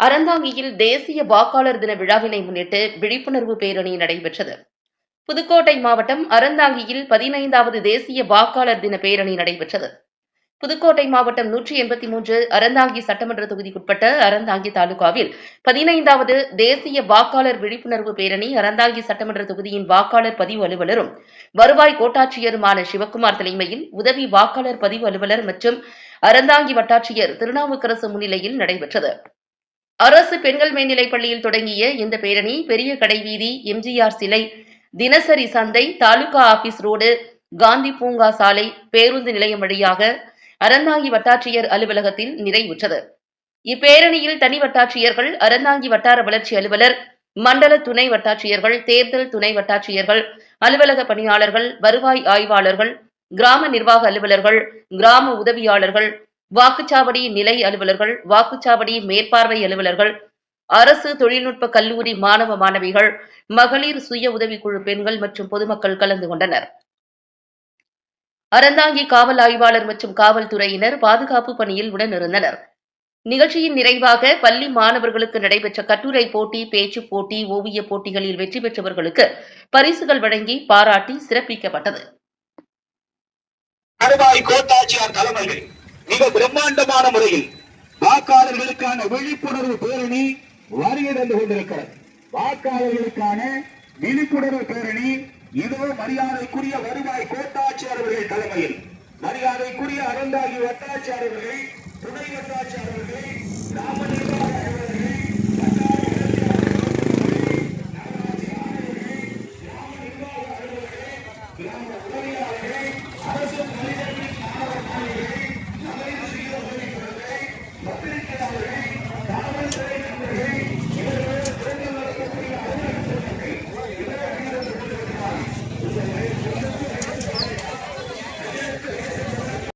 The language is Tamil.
அறந்தாங்கியில் தேசிய வாக்காளர் தின விழாவினை முன்னிட்டு விழிப்புணர்வு பேரணி நடைபெற்றது. புதுக்கோட்டை மாவட்டம் அறந்தாங்கியில் பதினைந்தாவது தேசிய வாக்காளர் தின பேரணி நடைபெற்றது. புதுக்கோட்டை மாவட்டம் நூற்றி எண்பத்தி மூன்று அறந்தாங்கி சட்டமன்ற தொகுதிக்குட்பட்ட அறந்தாங்கி தாலுகாவில் பதினைந்தாவது தேசிய வாக்காளர் விழிப்புணர்வு பேரணி அறந்தாங்கி சட்டமன்ற தொகுதியின் வாக்காளர் பதிவு அலுவலரும் வருவாய் கோட்டாட்சியருமான சிவக்குமார் தலைமையில் உதவி வாக்காளர் பதிவு அலுவலர் மற்றும் அறந்தாங்கி வட்டாட்சியர் திருநாவுக்கரசு முன்னிலையில் நடைபெற்றது. அரசு பெண்கள் மேல்நிலைப் பள்ளியில் தொடங்கிய இந்த பேரணி பெரிய கடைவீதி எம்ஜிஆர் சிலை தினசரி சந்தை தாலுகா ஆபீஸ் ரோடு காந்தி பூங்கா சாலை பேருந்து நிலையம் வழியாக அறந்தாங்கி வட்டாட்சியர் அலுவலகத்தில் நிறைவுற்றது. இப்பேரணியில் தனி வட்டாட்சியர்கள் அறந்தாங்கி வட்டார வளர்ச்சி அலுவலர் மண்டல துணை வட்டாட்சியர்கள் தேர்தல் துணை வட்டாட்சியர்கள் அலுவலக பணியாளர்கள் வருவாய் ஆய்வாளர்கள் கிராம நிர்வாக அலுவலர்கள் கிராம உதவியாளர்கள் வாக்குச்சாவடி நிலை அலுவலர்கள் வாக்குச்சாவடி மேற்பார்வை அலுவலர்கள் அரசு தொழில்நுட்ப கல்லூரி மாணவ மாணவிகள் மகளிர் சுய உதவிக்குழு பெண்கள் மற்றும் பொதுமக்கள் கலந்து கொண்டனர். அறந்தாங்கி காவல் ஆய்வாளர் மற்றும் காவல்துறையினர் பாதுகாப்பு பணியில் உடனிருந்தனர். நிகழ்ச்சியின் நிறைவாக பள்ளி மாணவர்களுக்கு நடைபெற்ற கட்டுரை போட்டி பேச்சுப் போட்டி ஓவியப் போட்டிகளில் வெற்றி பெற்றவர்களுக்கு பரிசுகள் வழங்கி பாராட்டி சிறப்பிக்கப்பட்டது. மிக பிரம்மாண்டமான முறையில் வாக்காளர்களுக்கான விழிப்புணர்வு பேரணி வருகை தந்து கொண்டிருக்கிறது. வாக்காளர்களுக்கான விழிப்புணர்வு பேரணி இதோ மரியாதைக்குரிய வருவாய் கோட்டாட்சியாளர்கள் தலைமையில். மரியாதைக்குரிய அறந்தாகி வட்டாட்சியாளர்கள் துணை வட்டாட்சியாளர்கள் கிராம நிர்வாக அலுவலர்கள் கிராம